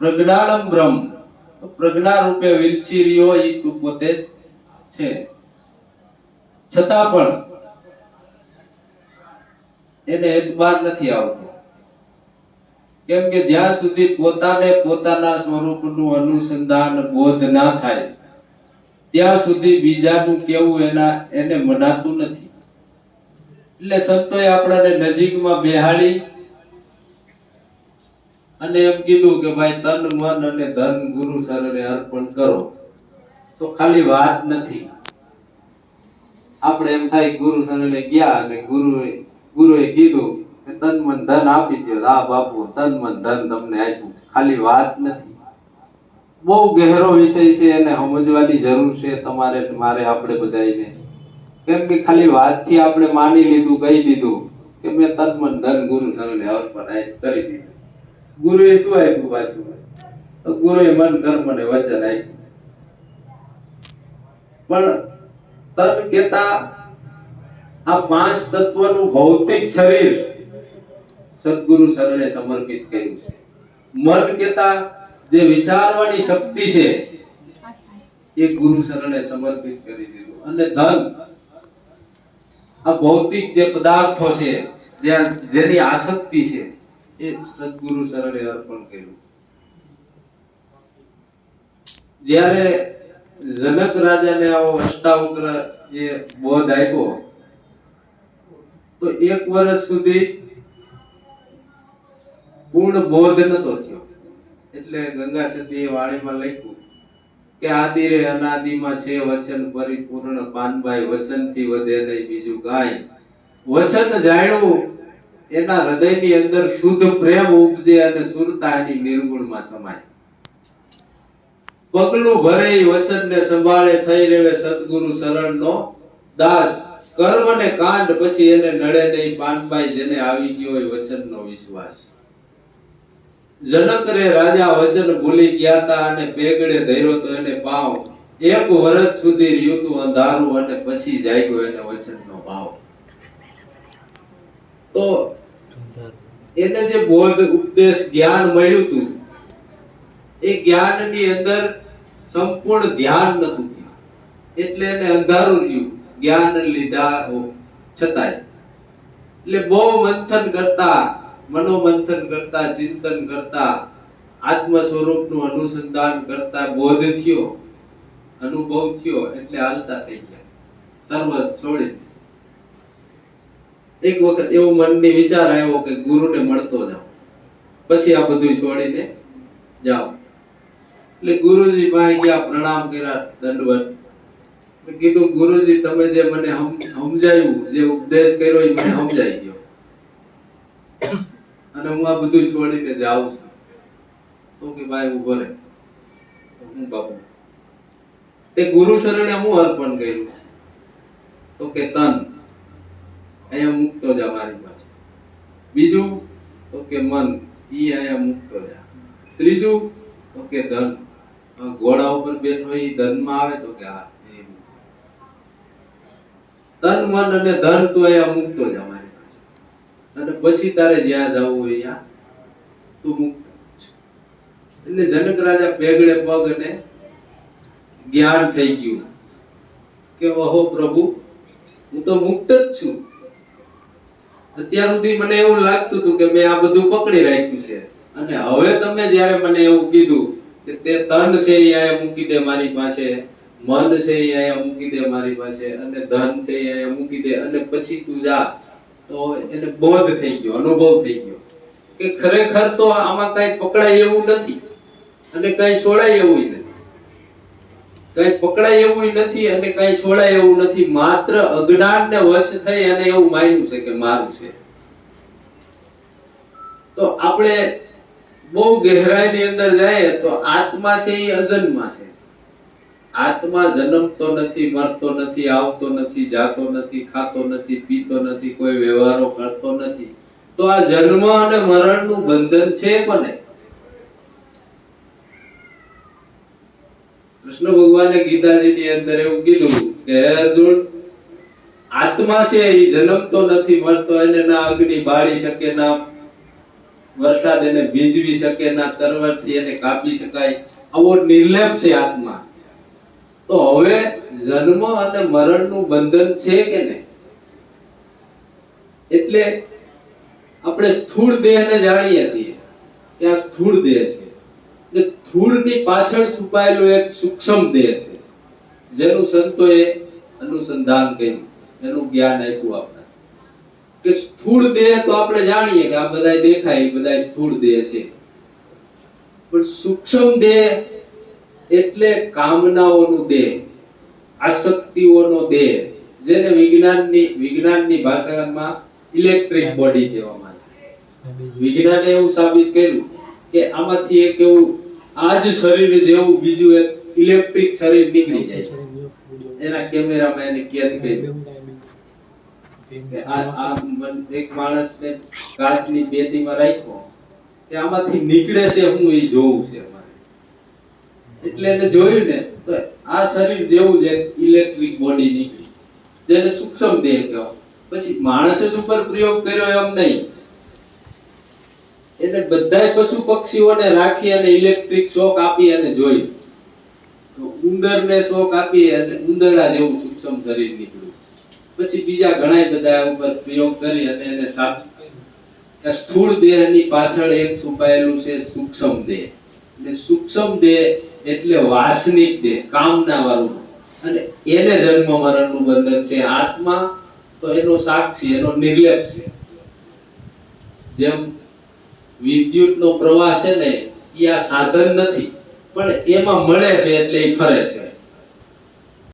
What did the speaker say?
પ્રજ્ઞાનમ બ્રહ્મ. તો પ્રજ્ઞા રૂપે વિલસી રહ્યો એ તું પોતે જ છે. છતાં પણ એને એતબાર નથી આવતો. કેમ કે જ્યાં સુધી પોતાને પોતાના સ્વરૂપનું અનુસંધાન બોધ ના થાય, ત્યાં સુધી બીજાનું કેવું એના, એને મનાતું નથી. એટલે સંતોએ આપણાને નજીકમાં બેહાડી અને એમ કીધું કે ભાઈ, તન, મન અને ધન ગુરુ સરને અર્પણ કરો. તો ખાલી વાત નથી. આપણે એમ થાય ગુરુ સરને ગયા અને ગુરુએ ગુરુએ કીધું કે તન, મન, ધન આપી દો આ બાપુ, તન, મન, ધન તમને આપ્યું. ખાલી વાત નથી. બહુ ગહેરો વિષય છે, એને સમજવાની જરૂર છે તમારે મારે આપણે બધાને કેમ કે ખાલી વાતથી આપણે માની લીધું, કહી દીધું કે મેં તન, મન, ધન ગુરુ સરને અર્પણ કરી દીધું. ગુરુએ શું આપ્યું પાછું? ગુરુએ મન કર્મ ને વચન આપ્યું. પણ તન કેતા, આ પાંચ તત્વનું ભૌતિક શરીર સદગુરુ શરણે સમર્પિત કર્યું છે. મન કેતા, જે વિચારવાની શક્તિ છે, એ ગુરુ શરણે સમર્પિત કરી દીધું. અને ધન, આ ભૌતિક જે પદાર્થો છે જેની આસક્તિ છે એ સદગુરુ શરણે અર્પણ કર્યું. જ્યારે જનક રાજાને આવો અષ્ટાવક્ર જે બોધ આપ્યો, તો એક વર્ષ સુધી પૂર્ણ બોધ નતો થયો. એટલે ગંગા સતીએ વાણીમાં લખ્યું કે આદિરે અનાદિમાં છે વચન પરિપૂર્ણ પાનભાઈ વચનથી વધે નહીં બીજું કાંઈ. વચન જાણ્યું એના હૃદયની અંદર શુદ્ધ પ્રેમ ઉપજે અને સુરતા એની નિર્ગુણમાં સમાય. પગલું ભરે વચનને સંભાળે, થઈ રહે સદગુરુ શરણનો દાસ. કર્મ ને કાંડ પછી એને નડે નહીં પાનભાઈ જેને આવી ગયો હોય વચનનો વિશ્વાસ. જનક રે રાજા વચન ભૂલી ગયા હતા અને બેગડે ધર્યો તો એને પાવ. એક વર્ષ સુધી રહ્યું અંધારું અને પછી જાગ્યો એને વચનનો ભાવ તો એને જે બોધ ઉપદેશ જ્ઞાન મળ્યું હતું એ જ્ઞાનની અંદર સંપૂર્ણ ધ્યાન નતું એટલે એને અંધારું રહ્યું. જ્ઞાન લીધા છતાંય. એટલે બહુ મંથન કરતા મનોમંથન કરતા ચિંતન કરતા આત્મ સ્વરૂપનું અનુસંધાન કરતા બોધ થયો અનુભવ થયો એટલે હાલતા થઈ ગયા. સર્વ છોડી. એક વખત એવો મનની વિચાર આવ્યો કે ગુરુને મળતો જાવ પછી આ બધું છોડીને જાઓ એટલે ગુરુજી પાસે ગયા, પ્રણામ કર્યા, દંડવત. કીધું, ગુરુજી, તમે જે મને સમજાયું જે ઉપદેશ કર્યો એ મને સમજાઈ ગયો. અને હું આ બધું છોડીને જાઉં છું. તો કે, ભાઈ ઊભો રહે. હું, બાપુ. તે ગુરુ શરણે હું અર્પણ કર્યું. તો કે, તન અહીંયા મુકતો જા મારી પાસે. બીજું તો કે મન. ઈ અહીંયા મુકતો જા ત્રીજું તો કે ધન ઘોડા ઉપર બેઠો ઈ ધનમાં આવે તો કે હા તન મન અને ધન તો અહીંયા મુકતો જા મારી પાસે. અને પછી તારે જ્યાં જવું હોય ત્યાં તું મુક્ત એટલે જનક રાજા પેગડે પગ અને જ્ઞાન થઈ ગયું. કે ઓહો પ્રભુ, હું તો મુક્ત જ છું. અત્યાર સુધી મને એવું લાગતું હતું કે મેં આ બધું પકડી રાખ્યું છે. અને હવે તમે જ્યારે મને એવું કીધું કે તે તન છે એ અહીંયા મૂકી દે મારી પાસે, મન છે એ અહીંયા મૂકી દે મારી પાસે, અને ધન છે એ અહીંયા મૂકી દે, અને પછી તું જા. તો એને બોધ થઈ ગયો, અનુભવ થઈ ગયો કે ખરેખર તો આમાં કઈ પકડાય એવું નથી અને કઈ છોડાય એવું નથી. કઈ પકડાય એવું નથી અને કઈ છોડાય એવું નથી. માત્ર અજ્ઞાન ને વશ થઈ અને એવું માન્યું છે કે મારું છે. તો આપણે બહુ ગહેરાઈની અંદર જાય તો આત્મા છે એ અજન્મા છે. આત્મા જન્મતો નથી, મરતો નથી, આવતો નથી, જાતો નથી, ખાતો નથી, પીતો નથી, કોઈ વ્યવહારો કરતો નથી. તો આ જન્મ અને મરણનું બંધન છે કોને? કૃષ્ણ ભગવાને ગીતાજીની અંદર એવું કીધું કે અર્જુન, આત્મા છે, એ જન્મતો નથી મરતો એને ના અગ્નિ બાળી શકે, ના વરસાદ એને ભીજવી શકે, ના તરવરથી એને કાપી શકાય. આવો નિર્લેપ છે આત્મા. તો હવે જન્મ અને મરણનું બંધન છે કે નહીં? એટલે આપણે સ્થૂળ દેહને જાણીએ છીએ કે આ સ્થૂળ દેહ છે. એટલે સ્થૂળની પાછળ છુપાયેલો એક સૂક્ષ્મ દેહ છે. જેનું સંતોએ અનુસંધાન કર્યું. એનું જ્ઞાન આપ્યું આપણે. કે સ્થૂળ દેહ તો આપણે જાણીએ કે આ બધા દેખાય, એ બધા સ્થૂળ દેહ છે. પણ સૂક્ષ્મ દેહ એટલે કામનાઓનું દેહ, આસક્તિઓનો દેહ, જેને વિજ્ઞાનની વિજ્ઞાનની ભાષામાં ઇલેક્ટ્રિક બોડી કહેવામાં આવે. વિજ્ઞાને એવું સાબિત કર્યું કે આમાંથી એક એવું આ જ શરીર જેવું બીજું એક ઇલેક્ટ્રિક શરીર નીકળી જાય છે. એના કેમેરામાં એને કેદ કરી એક માણસને કાચની પેટીમાં રાખ્યો. કે આમાંથી નીકળે છે, હું એ જોઉં છે એટલે એને જોયું ને, તો આ શરીર જેવું જ ઇલેક્ટ્રિક બોડી નીકળી. જેને સૂક્ષ્મ દેહ કહેવાય. પછી માણસ જ ઉપર પ્રયોગ કર્યો એમ નહીં. એટલે બધાય પશુ પક્ષીઓને રાખી અને ઇલેક્ટ્રિક શોક આપી અને જોઈ. તો ઉંદરને શોક આપી અને ઉંદરડા જેવું સૂક્ષ્મ શરીર નીકળ્યું. પછી બીજા ઘણા બધા ઉપર પ્રયોગ કરી અને એને સાબિત સ્થૂળ દેહની પાછળ એક છુપાયેલું છે સૂક્ષ્મ દેહ. એટલે સૂક્ષ્મ દેહ એટલે વાસનિક દેહ કામના વાળું અને એને જન્મ મરણનું બંધન છે આત્મા. તો એનો સાક્ષી, એનો નિર્લેપ છે. જેમ વિદ્યુતનો પ્રવાહ છે ને, એ આ સાધન નથી. પણ એમાં મળે છે એટલે એ ફરે છે.